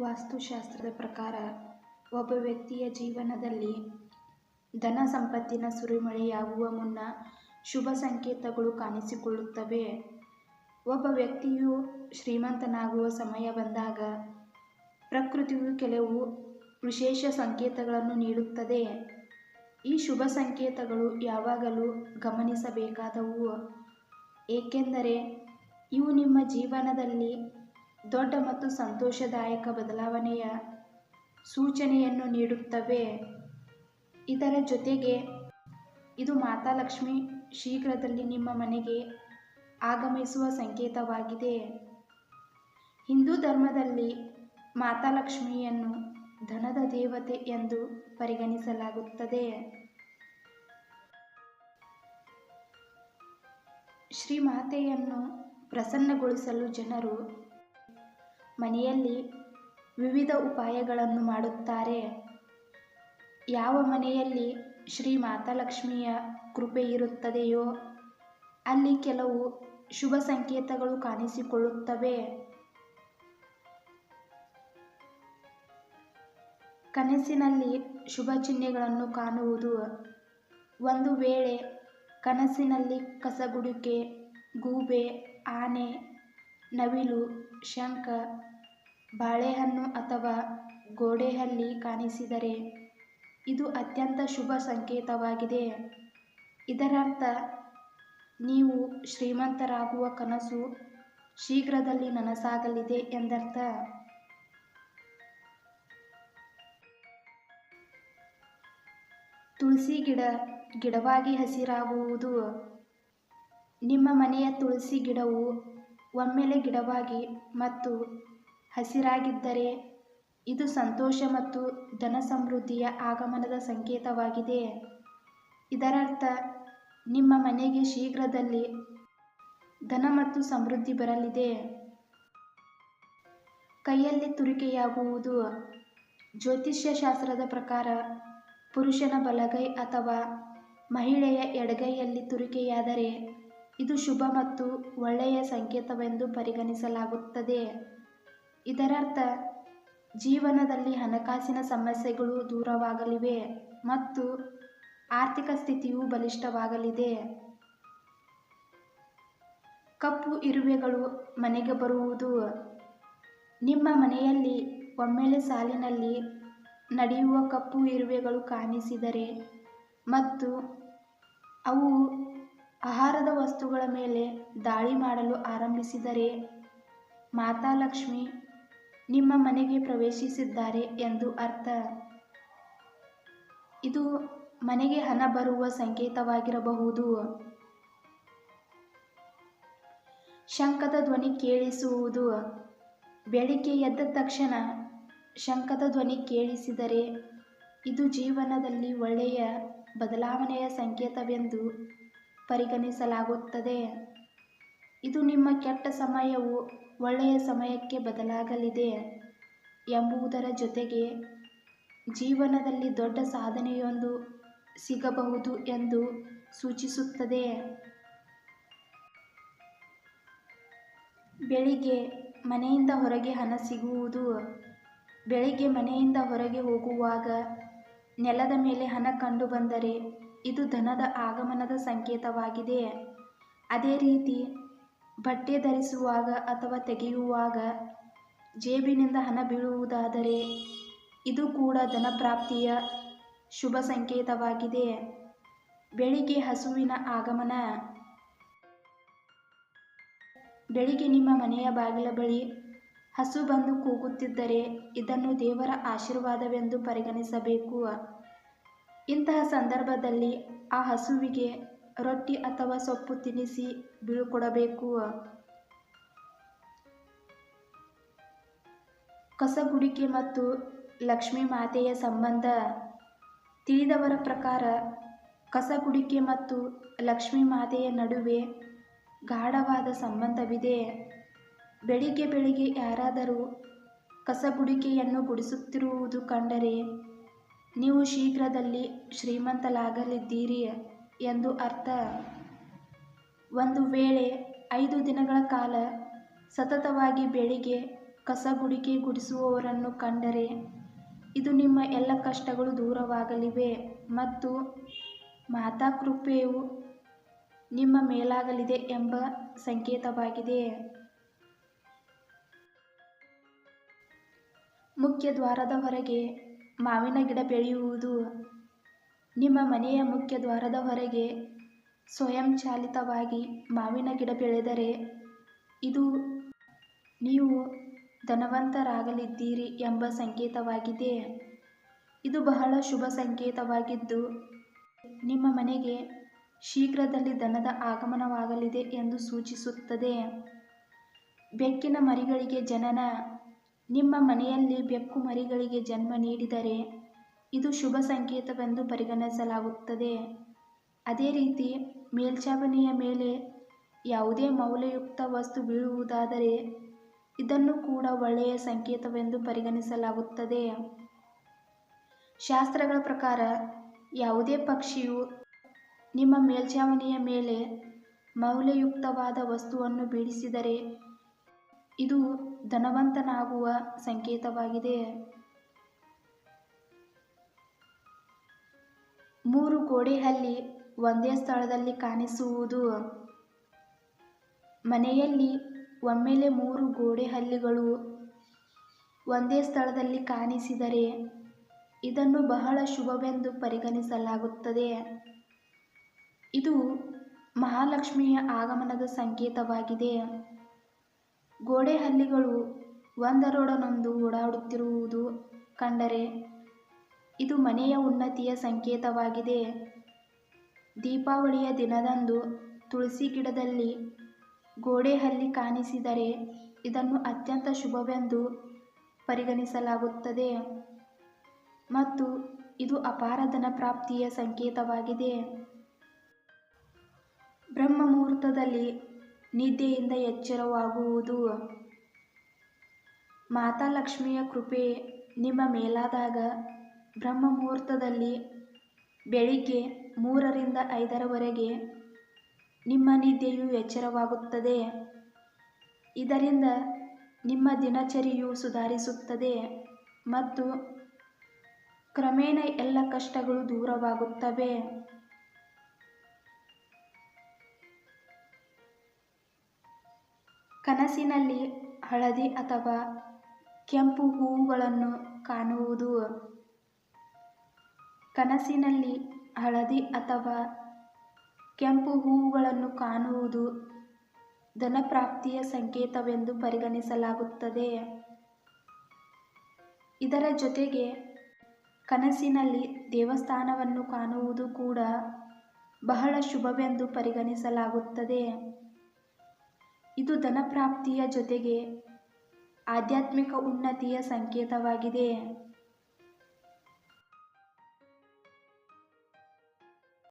ವಾಸ್ತುಶಾಸ್ತ್ರದ ಪ್ರಕಾರ, ಒಬ್ಬ ವ್ಯಕ್ತಿಯ ಜೀವನದಲ್ಲಿ ಧನ ಸಂಪತ್ತಿನ ಸುರಿಮಳೆಯಾಗುವ ಮುನ್ನ ಶುಭ ಸಂಕೇತಗಳು ಕಾಣಿಸಿಕೊಳ್ಳುತ್ತವೆ. ಒಬ್ಬ ವ್ಯಕ್ತಿಯು ಶ್ರೀಮಂತನಾಗುವ ಸಮಯ ಬಂದಾಗ ಪ್ರಕೃತಿಯು ಕೆಲವು ವಿಶೇಷ ಸಂಕೇತಗಳನ್ನು ನೀಡುತ್ತದೆ. ಈ ಶುಭ ಸಂಕೇತಗಳು ಯಾವಾಗಲೂ ಗಮನಿಸಬೇಕಾದವು. ಏಕೆಂದರೆ ಇವು ನಿಮ್ಮ ಜೀವನದಲ್ಲಿ ದೊಡ್ಡ ಮತ್ತು ಸಂತೋಷದಾಯಕ ಬದಲಾವಣೆಯ ಸೂಚನೆಯನ್ನು ನೀಡುತ್ತವೆ. ಇದರ ಜೊತೆಗೆ ಇದು ಮಾತಾ ಲಕ್ಷ್ಮಿ ಶೀಘ್ರದಲ್ಲಿ ನಿಮ್ಮ ಮನೆಗೆ ಆಗಮಿಸುವ ಸಂಕೇತವಾಗಿದೆ. ಹಿಂದೂ ಧರ್ಮದಲ್ಲಿ ಮಾತಾ ಲಕ್ಷ್ಮಿಯನ್ನು ಧನದ ದೇವತೆ ಎಂದು ಪರಿಗಣಿಸಲಾಗುತ್ತದೆ. ಶ್ರೀಮಾತೆಯನ್ನು ಪ್ರಸನ್ನಗೊಳಿಸಲು ಜನರು ಮನೆಯಲ್ಲಿ ವಿವಿಧ ಉಪಾಯಗಳನ್ನು ಮಾಡುತ್ತಾರೆ. ಯಾವ ಮನೆಯಲ್ಲಿ ಶ್ರೀ ಮಾತಾಲಕ್ಷ್ಮಿಯ ಕೃಪೆ ಇರುತ್ತದೆಯೋ, ಅಲ್ಲಿ ಕೆಲವು ಶುಭ ಸಂಕೇತಗಳು ಕಾಣಿಸಿಕೊಳ್ಳುತ್ತವೆ. ಕನಸಿನಲ್ಲಿ ಶುಭ ಚಿಹ್ನೆಗಳನ್ನು ಕಾಣುವುದು. ಒಂದು ವೇಳೆ ಕನಸಿನಲ್ಲಿ ಕಸಗುಡಿಕೆ, ಗೂಬೆ, ಆನೆ, ನವಿಲು, ಶಂಖ ಬಾಳೆಹಣ್ಣು ಅಥವಾ ಗೋಡೆಹಲ್ಲಿ ಕಾಣಿಸಿದರೆ ಇದು ಅತ್ಯಂತ ಶುಭ ಸಂಕೇತವಾಗಿದೆ. ಇದರರ್ಥ, ನೀವು ಶ್ರೀಮಂತರಾಗುವ ಕನಸು ಶೀಘ್ರದಲ್ಲಿ ನನಸಾಗಲಿದೆ ಎಂದರ್ಥ. ತುಳಸಿ ಗಿಡ ಗಿಡವಾಗಿ ಹಸಿರಾಗುವುದು. ನಿಮ್ಮ ಮನೆಯ ತುಳಸಿ ಗಿಡವು ಒಮ್ಮೆಲೆ ಗಿಡವಾಗಿ ಮತ್ತು ಹಸಿರಾಗಿದ್ದರೆ ಇದು ಸಂತೋಷ ಮತ್ತು ಧನ ಸಮೃದ್ಧಿಯ ಆಗಮನದ ಸಂಕೇತವಾಗಿದೆ. ಇದರರ್ಥ, ನಿಮ್ಮ ಮನೆಗೆ ಶೀಘ್ರದಲ್ಲಿ ಧನ ಮತ್ತು ಸಮೃದ್ಧಿ ಬರಲಿದೆ. ಕೈಯಲ್ಲಿ ತುರಿಕೆಯಾಗುವುದು. ಜ್ಯೋತಿಷ್ಯ ಶಾಸ್ತ್ರದ ಪ್ರಕಾರ, ಪುರುಷನ ಬಲಗೈ ಅಥವಾ ಮಹಿಳೆಯ ಎಡಗೈಯಲ್ಲಿ ತುರಿಕೆಯಾದರೆ ಇದು ಶುಭ ಮತ್ತು ಒಳ್ಳೆಯ ಸಂಕೇತವೆಂದು ಪರಿಗಣಿಸಲಾಗುತ್ತದೆ. ಇದರರ್ಥ, ಜೀವನದಲ್ಲಿ ಹಣಕಾಸಿನ ಸಮಸ್ಯೆಗಳು ದೂರವಾಗಲಿವೆ ಮತ್ತು ಆರ್ಥಿಕ ಸ್ಥಿತಿಯು ಬಲಿಷ್ಠವಾಗಲಿದೆ. ಕಪ್ಪು ಇರುವೆಗಳು ಮನೆಗೆ ಬರುವುದು. ನಿಮ್ಮ ಮನೆಯಲ್ಲಿ ಒಮ್ಮೆಲೆ ಸಾಲಿನಲ್ಲಿ ನಡೆಯುವ ಕಪ್ಪು ಇರುವೆಗಳು ಕಾಣಿಸಿದರೆ ಮತ್ತು ಅವು ಆಹಾರದ ವಸ್ತುಗಳ ಮೇಲೆ ದಾಳಿ ಮಾಡಲು ಆರಂಭಿಸಿದರೆ ಮಾತಾಲಕ್ಷ್ಮಿ ನಿಮ್ಮ ಮನೆಗೆ ಪ್ರವೇಶಿಸಿದ್ದಾರೆ ಎಂದು ಅರ್ಥ. ಇದು ಮನೆಗೆ ಹಣ ಬರುವ ಸಂಕೇತವಾಗಿರಬಹುದು. ಶಂಕದ ಧ್ವನಿ ಕೇಳಿಸುವುದು. ಬೆಳಿಗ್ಗೆ ಎದ್ದ ತಕ್ಷಣ ಶಂಕದ ಧ್ವನಿ ಕೇಳಿಸಿದರೆ ಇದು ಜೀವನದಲ್ಲಿ ಒಳ್ಳೆಯ ಬದಲಾವಣೆಯ ಸಂಕೇತವೆಂದು ಪರಿಗಣಿಸಲಾಗುತ್ತದೆ. ಇದು ನಿಮ್ಮ ಕೆಟ್ಟ ಸಮಯವು ಒಳ್ಳೆಯ ಸಮಯಕ್ಕೆ ಬದಲಾಗಲಿದೆ ಎಂಬುದರ ಜೊತೆಗೆ ಜೀವನದಲ್ಲಿ ದೊಡ್ಡ ಸಾಧನೆಯೊಂದು ಸಿಗಬಹುದು ಎಂದು ಸೂಚಿಸುತ್ತದೆ. ಬೆಳಿಗ್ಗೆ ಮನೆಯಿಂದ ಹೊರಗೆ ಹಣ ಸಿಗುವುದು. ಬೆಳಿಗ್ಗೆ ಮನೆಯಿಂದ ಹೊರಗೆ ಹೋಗುವಾಗ ನೆಲದ ಮೇಲೆ ಹಣ ಕಂಡುಬಂದರೆ ಇದು ಧನದ ಆಗಮನದ ಸಂಕೇತವಾಗಿದೆ. ಅದೇ ರೀತಿ ಬಟ್ಟೆ ಧರಿಸುವಾಗ ಅಥವಾ ತೆಗೆಯುವಾಗ ಜೇಬಿನಿಂದ ಹಣ ಬೀಳುವುದಾದರೆ ಇದು ಕೂಡ ಧನಪ್ರಾಪ್ತಿಯ ಶುಭ ಸಂಕೇತವಾಗಿದೆ. ಬೆಳಿಗ್ಗೆ ಹಸುವಿನ ಆಗಮನ. ಬೆಳಿಗ್ಗೆ ನಿಮ್ಮ ಮನೆಯ ಬಾಗಿಲ ಬಳಿ ಹಸು ಬಂದು ಕೂಗುತ್ತಿದ್ದರೆ ಇದನ್ನು ದೇವರ ಆಶೀರ್ವಾದವೆಂದು ಪರಿಗಣಿಸಬೇಕು. ಇಂತಹ ಸಂದರ್ಭದಲ್ಲಿ ಆ ಹಸುವಿಗೆ ರೊಟ್ಟಿ ಅಥವಾ ಸೊಪ್ಪು ತಿನ್ನಿಸಿ ಬೀಳ್ಕೊಡಬೇಕು. ಕಸಗುಡಿಕೆ ಮತ್ತು ಲಕ್ಷ್ಮೀ ಮಾತೆಯ ಸಂಬಂಧ. ತಿಳಿದವರ ಪ್ರಕಾರ ಕಸಗುಡಿಕೆ ಮತ್ತು ಲಕ್ಷ್ಮೀ ಮಾತೆಯ ನಡುವೆ ಗಾಢವಾದ ಸಂಬಂಧವಿದೆ. ಬೆಳಿಗ್ಗೆ ಬೆಳಿಗ್ಗೆ ಯಾರಾದರೂ ಕಸಗುಡಿಕೆಯನ್ನು ಗುಡಿಸುತ್ತಿರುವುದು ಕಂಡರೆ, ನೀವು ಶೀಘ್ರದಲ್ಲಿ ಶ್ರೀಮಂತಲಾಗಲಿದ್ದೀರಿ ಎಂದು ಅರ್ಥ. ಒಂದು ವೇಳೆ ಐದು ದಿನಗಳ ಕಾಲ ಸತತವಾಗಿ ಬೆಳಿಗ್ಗೆ ಕಸ ಗುಡಿಕೆ ಗುಡಿಸುವವರನ್ನು ಕಂಡರೆ ಇದು ನಿಮ್ಮ ಎಲ್ಲ ಕಷ್ಟಗಳು ದೂರವಾಗಲಿವೆ ಮತ್ತು ಮಾತಾ ಕೃಪೆಯು ನಿಮ್ಮ ಮೇಲಾಗಲಿದೆ ಎಂಬ ಸಂಕೇತವಾಗಿದೆ. ಮುಖ್ಯ ದ್ವಾರದ ಹೊರಗೆ ಮಾವಿನ ಗಿಡ ಬೆಳೆಯುವುದು ನಿಮ್ಮ ಮನೆಯ ಮುಖ್ಯ ದ್ವಾರದ ಹೊರಗೆ ಸ್ವಯಂಚಾಲಿತವಾಗಿ ಮಾವಿನ ಗಿಡ ಬೆಳೆದರೆ ಇದು ನೀವು ಧನವಂತರಾಗಲಿದ್ದೀರಿ ಎಂಬ ಸಂಕೇತವಾಗಿದೆ. ಇದು ಬಹಳ ಶುಭ ಸಂಕೇತವಾಗಿದ್ದು, ನಿಮ್ಮ ಮನೆಗೆ ಶೀಘ್ರದಲ್ಲಿ ಧನದ ಆಗಮನವಾಗಲಿದೆ ಎಂದು ಸೂಚಿಸುತ್ತದೆ. ಬೆಕ್ಕಿನ ಮರಿಗಳಿಗೆ ಜನನ, ನಿಮ್ಮ ಮನೆಯಲ್ಲಿ ಬೆಕ್ಕು ಮರಿಗಳಿಗೆ ಜನ್ಮ ನೀಡಿದರೆ ಇದು ಶುಭ ಸಂಕೇತವೆಂದು ಪರಿಗಣಿಸಲಾಗುತ್ತದೆ. ಅದೇ ರೀತಿ ಮೇಲ್ಛಾವಣಿಯ ಮೇಲೆ ಯಾವುದೇ ಮೌಲ್ಯಯುಕ್ತ ವಸ್ತು ಬೀಳುವುದಾದರೆ ಇದನ್ನು ಕೂಡ ಒಳ್ಳೆಯ ಸಂಕೇತವೆಂದು ಪರಿಗಣಿಸಲಾಗುತ್ತದೆ. ಶಾಸ್ತ್ರಗಳ ಪ್ರಕಾರ ಯಾವುದೇ ಪಕ್ಷಿಯು ನಿಮ್ಮ ಮೇಲ್ಛಾವಣಿಯ ಮೇಲೆ ಮೌಲ್ಯಯುಕ್ತವಾದ ವಸ್ತುವನ್ನು ಬೀಳಿಸಿದರೆ ಇದು ಧನವಂತನಾಗುವ ಸಂಕೇತವಾಗಿದೆ. ಮೂರು ಗೋಡೆಹಲ್ಲಿ ಒಂದೇ ಸ್ಥಳದಲ್ಲಿ ಕಾಣಿಸುವುದು. ಮನೆಯಲ್ಲಿ ಒಮ್ಮೆಲೆ ಮೂರು ಗೋಡೆಹಲ್ಲಿಗಳು ಒಂದೇ ಸ್ಥಳದಲ್ಲಿ ಕಾಣಿಸಿದರೆ ಇದನ್ನು ಬಹಳ ಶುಭವೆಂದು ಪರಿಗಣಿಸಲಾಗುತ್ತದೆ. ಇದು ಮಹಾಲಕ್ಷ್ಮಿಯ ಆಗಮನದ ಸಂಕೇತವಾಗಿದೆ. ಗೋಡೆಹಲ್ಲಿಗಳು ಒಂದರೊಡನೊಂದು ಓಡಾಡುತ್ತಿರುವುದು ಕಂಡರೆ ಇದು ಮನೆಯ ಉನ್ನತಿಯ ಸಂಕೇತವಾಗಿದೆ. ದೀಪಾವಳಿಯ ದಿನದಂದು ತುಳಸಿ ಗಿಡದಲ್ಲಿ ಗೋಡೆಹಲ್ಲಿ ಕಾಣಿಸಿದರೆ ಇದನ್ನು ಅತ್ಯಂತ ಶುಭವೆಂದು ಪರಿಗಣಿಸಲಾಗುತ್ತದೆ. ಮತ್ತು ಇದು ಅಪಾರ ಧನ ಪ್ರಾಪ್ತಿಯ ಸಂಕೇತವಾಗಿದೆ. ಬ್ರಹ್ಮ ಮುಹೂರ್ತದಲ್ಲಿ ನಿದ್ದೆಯಿಂದ ಎಚ್ಚರವಾಗುವುದು. ಮಾತಾ ಲಕ್ಷ್ಮಿಯ ಕೃಪೆ ನಿಮ್ಮ ಮೇಲಾದಾಗ ಬ್ರಹ್ಮ ಮುಹೂರ್ತದಲ್ಲಿ ಬೆಳಿಗ್ಗೆ ಮೂರರಿಂದ ಐದರವರೆಗೆ ನಿಮ್ಮ ನಿದ್ದೆಯು ಎಚ್ಚರವಾಗುತ್ತದೆ. ಇದರಿಂದ ನಿಮ್ಮ ದಿನಚರಿಯು ಸುಧಾರಿಸುತ್ತದೆ ಮತ್ತು ಕ್ರಮೇಣ ಎಲ್ಲ ಕಷ್ಟಗಳು ದೂರವಾಗುತ್ತವೆ. ಕನಸಿನಲ್ಲಿ ಹಳದಿ ಅಥವಾ ಕೆಂಪು ಹೂವುಗಳನ್ನು ಕಾಣುವುದು ಕನಸಿನಲ್ಲಿ ಹಳದಿ ಅಥವಾ ಕೆಂಪು ಹೂವುಗಳನ್ನು ಕಾಣುವುದು ಧನಪ್ರಾಪ್ತಿಯ ಸಂಕೇತವೆಂದು ಪರಿಗಣಿಸಲಾಗುತ್ತದೆ. ಇದರ ಜೊತೆಗೆ ಕನಸಿನಲ್ಲಿ ದೇವಸ್ಥಾನವನ್ನು ಕಾಣುವುದು ಕೂಡ ಬಹಳ ಶುಭವೆಂದು ಪರಿಗಣಿಸಲಾಗುತ್ತದೆ. ಇದು ಧನಪ್ರಾಪ್ತಿಯ ಜೊತೆಗೆ ಆಧ್ಯಾತ್ಮಿಕ ಉನ್ನತಿಯ ಸಂಕೇತವಾಗಿದೆ.